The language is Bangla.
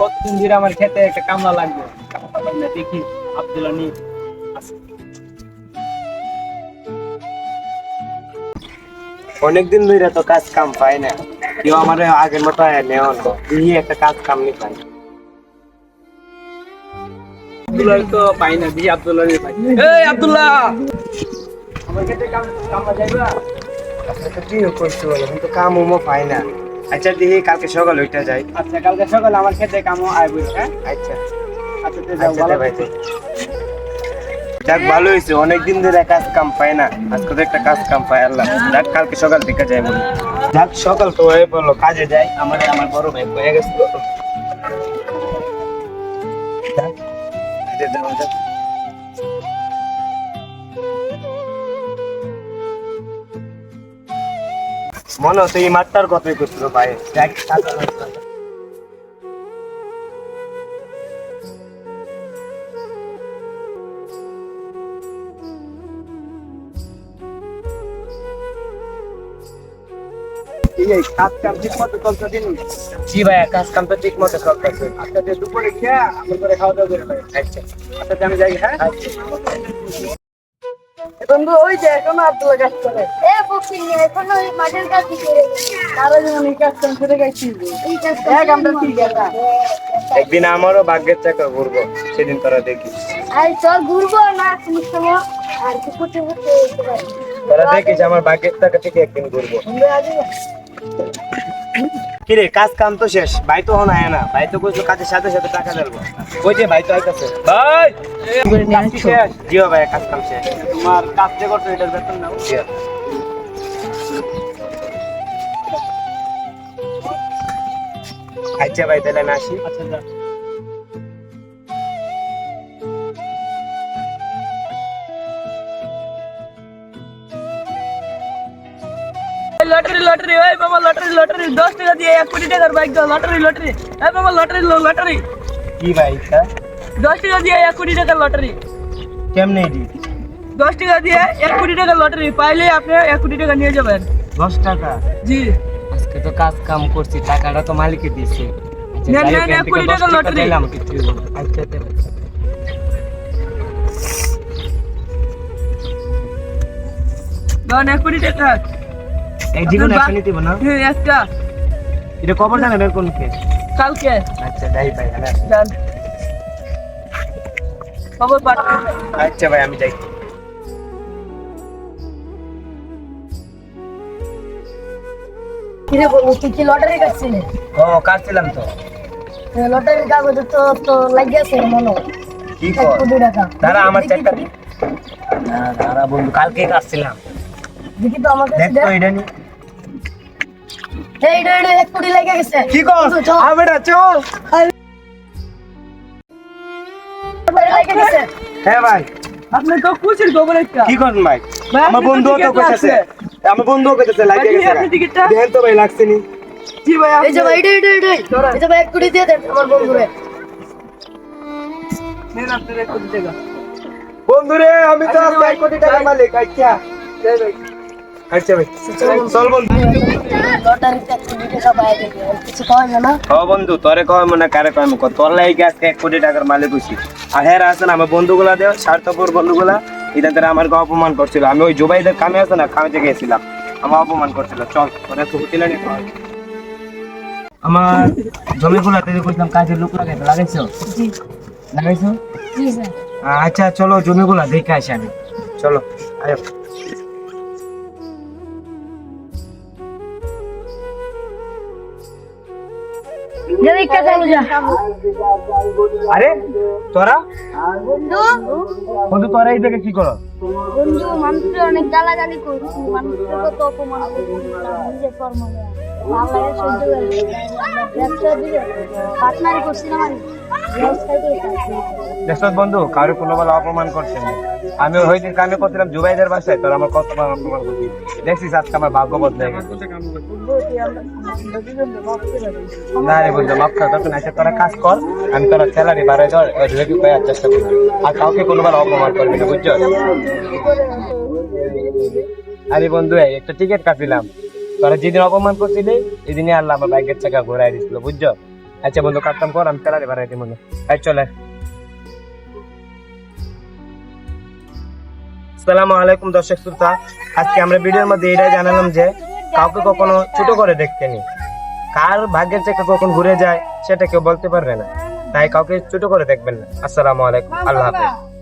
কতদিন ধরে আমার খেতে একটা কামলা লাগবে? কামলা দেখি আব্দুল্লাহ নি অনেকদিন ধরে তো কাজ কাম পাই না। কেউ আমার আগের মতো নেও না। এই একটা কাজ কাম নি পাই আব্দুল্লাহ তো পাই না দেখি আব্দুল্লাহ পাই এই আব্দুল্লাহ! আমার খেতে কাম কামলা যাইবা? কি করছি বলো? কিন্তু কাম উমো পাই না। আচ্ছা দেখি কালকে সকাল ওইটা যাই। আচ্ছা কালকে সকালে আমার খেতে কামও আইবো হ্যাঁ? আচ্ছা। আচ্ছা যাও আচ্ছা ভালো ভাই যাক ভালো হয়েছে। অনেকদিন ধরে কাজ কাম পাই না। আজকে তো একটা কাজ কাম পাই আল্লাহ। যাক কালকে সকাল থেকে যাই বলি। যাক সকাল তো হয়ে পড়ল কাজে যাই। আমার আমার বড় ভাই হয়ে গেছে যাক, যাক। মনে হতো এই মাত্রার কথাই করছিল ভাই। যাক, কাজ আমার কাজ। এই কাজ কাম ঠিক মতো চলছে দিন। জি ভাইয়া কাজ কাম তো ঠিক মতো চলতেছে আচ্ছা দুপুরে খেয়ে আমার করে খাওয়া দাওয়া করে ভাই আচ্ছা। আচ্ছা আমি যাই হ্যাঁ? বন্ধু ওই যে এখনও আব্দুল্লাহ কাজ করে এখনও কাজ দিকে তারা যেমন এই কাজ কাম করে গেছি এক আমরা ঠিক আছে একদিন আমারও ভাগ্যের চাকা ঘুরবো সেদিন তোরা দেখিস। আর চল ঘুরবো না তুমি সময়। আর কি করতে করতে তোরা দেখিস আমার ভাগ্যের চাকা থেকে একদিন ঘুরবো। কিরে কাজ কাম তো শেষ ভাই তো হন আয় না। ভাই তো কইছো কাজের সাথে সাথে টাকা দেবো ওই যে ভাই তো আইতাছে? ভাই! শেষ? জিও ভাই কাজ কাম শেষ। তোমার কাজ যে করছ এটার বেতন নাও। জিও। আচ্ছা ভাই তাহলে আমি আসি। আচ্ছা যা। লটারি লটারি ওই বাবা লটারি লটারি দশ টাকা দিয়ে এক কোটি টাকার বাইক দাও লটারি লটারি। এই বাবা লটারি লটারি। কি এটা দশ টাকা দিয়ে এক কোটি টাকার লটারি। কেমনে দি দশ টাকা দিয়ে এক কোটি টাকার লটারি পাইলে আপনি এক কোটি টাকা নিয়ে যাবেন। দশ টাকা? জি। আজকে তো কাজ কাম করছি টাকাটা তো মালিকে দিছে আচ্ছা, নেন, নেন, এক কোটি টাকা লটারি। দিলাম, কিছুই হলো না। আচ্ছা, ধরেন এক কোটি টাকা। এই জীবনে একটা নিতে না? হ্যাঁ একটা। এটা কবর জানেন কোন কে কালকে। আচ্ছা যাই ভাই আমি খবর আচ্ছা ভাই আমি যাই। কিরে বলব তুই কি লটারি কাটছিলে? ও কাটছিলাম তো। লটারির কাগজে তো তো লাগিয়েছে মনে হয়। কি এক কর? কোটি টাকা। দাঁড়া আমার দেখি, চেকটা দেখি, না দাঁড়া বন্ধু কালকে কাটছিলাম। দেখি তো আমার কাছে দেখ তো এটা নি। এই রে রে এক কোটি লেগে গেছে। কি কর? চল। আবেটা চল। লেগে গেছে। হ্যাঁ ভাই। আপনি তো খুশির খবর একটা। কি করেন ভাই? ভাই, আমার আপনি তো বন্ধু তো টিকিট কইতাছে। আমার বন্ধু কইতাছে লাগিয়ে গেছে আপনি টিকিটটা? দেখেন তো ভাই লাগছে নি। জি ভাই এই যে ভাই রে রে রে এই যে ভাই এক কোটি দিয়ে দেন আমার বন্ধুরে। নেন আপনার এক কোটি টাকা। বন্ধুরে আমি তো আজকে এক কোটি টাকা মালিক আচ্ছা আচ্ছা ভাই চল বন্ধু। এক কোটি টাকা আর কিছু পাওয়া যায় না? ও বন্ধু তোরে কয় মনে কারে কয় মুখ তোর লাগে আজকে এক কোটি টাকার মালিক হইছি। আর হ্যাঁ আছেন আমার বন্ধুগুলা দেও স্বার্থপর বন্ধুগুলা। ইদান তারা আমাকে অপমান করছিল। আমি ওই জুবাইদের কামে আছে না কামে থেকে গেছিলাম আমার অপমান করছিল। চল ওরা তো হোটেলে নিয়ে আমার আমার জমিগুলা তুই করছিলাম কাজের লোক লাগাই লাগাইছো? জি। লাগাইছো? জি স্যার। আচ্ছা চলো জমিগুলা দেখে আসি আমি। চলো আয়ো। আরে তোরা? বন্ধু। বন্ধু তোরা এই দেখে কি করো? বন্ধু মানুষের অনেক গালাগালি করছি মানুষের কত অপমান করছি করে করে বন্ধু, কারও কোনো বেলা অপমান করছে না। আমি ওই দিন কামে করছিলাম, জুবাইদের বাসায়, তোর আমার কত বার অপমান করছি। দেখছিস আজকে আমার ভাগ্য বদলে গেছে। না রে বন্ধু, মাফ কর তখন এসে তোরা কাজ কর, আমি তোরা স্যালারি বাড়াই দেওয়ার রেডি করার চেষ্টা করব আর কাউকে কোনো কোনোবার অপমান করবি না, বুঝছ? আরে বন্ধু একটা টিকিট কাটছিলাম। তোরা যেদিন অপমান করছিলি সেদিনই আল্লাহ আমার বাইকের চাকা ঘোরাই দিছিল, বুঝছ? আচ্ছা বন্ধু কাটতাম কর, আমি তেলারে বাড়াই দিই বন্ধু। এই, চলে। আসসালামু আলাইকুম দর্শক শ্রোতা। আজকে আমরা ভিডিওর মধ্যে এটাই জানালাম যে, কাউকে কখনো ছোট করে দেখতে কার ভাগ্যের চেয়ে কখন ঘুরে যায়, সেটা কেউ বলতে পারবে না। তাই কাউকে ছোট করে দেখবেন না। আসসালামু আলাইকুম। আল্লাহ হাফেজ।